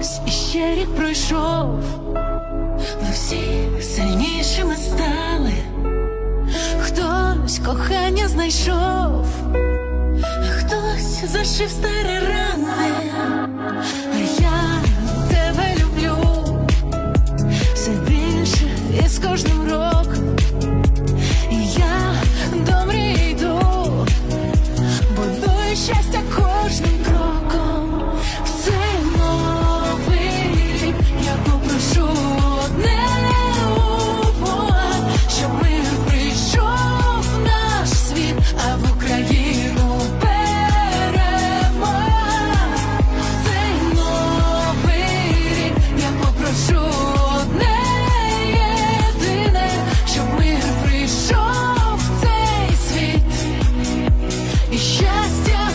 ось іще рік пройшов. Ми всі сильнішими стали, хтось кохання знайшов, хтось зашив старі рани, just, just.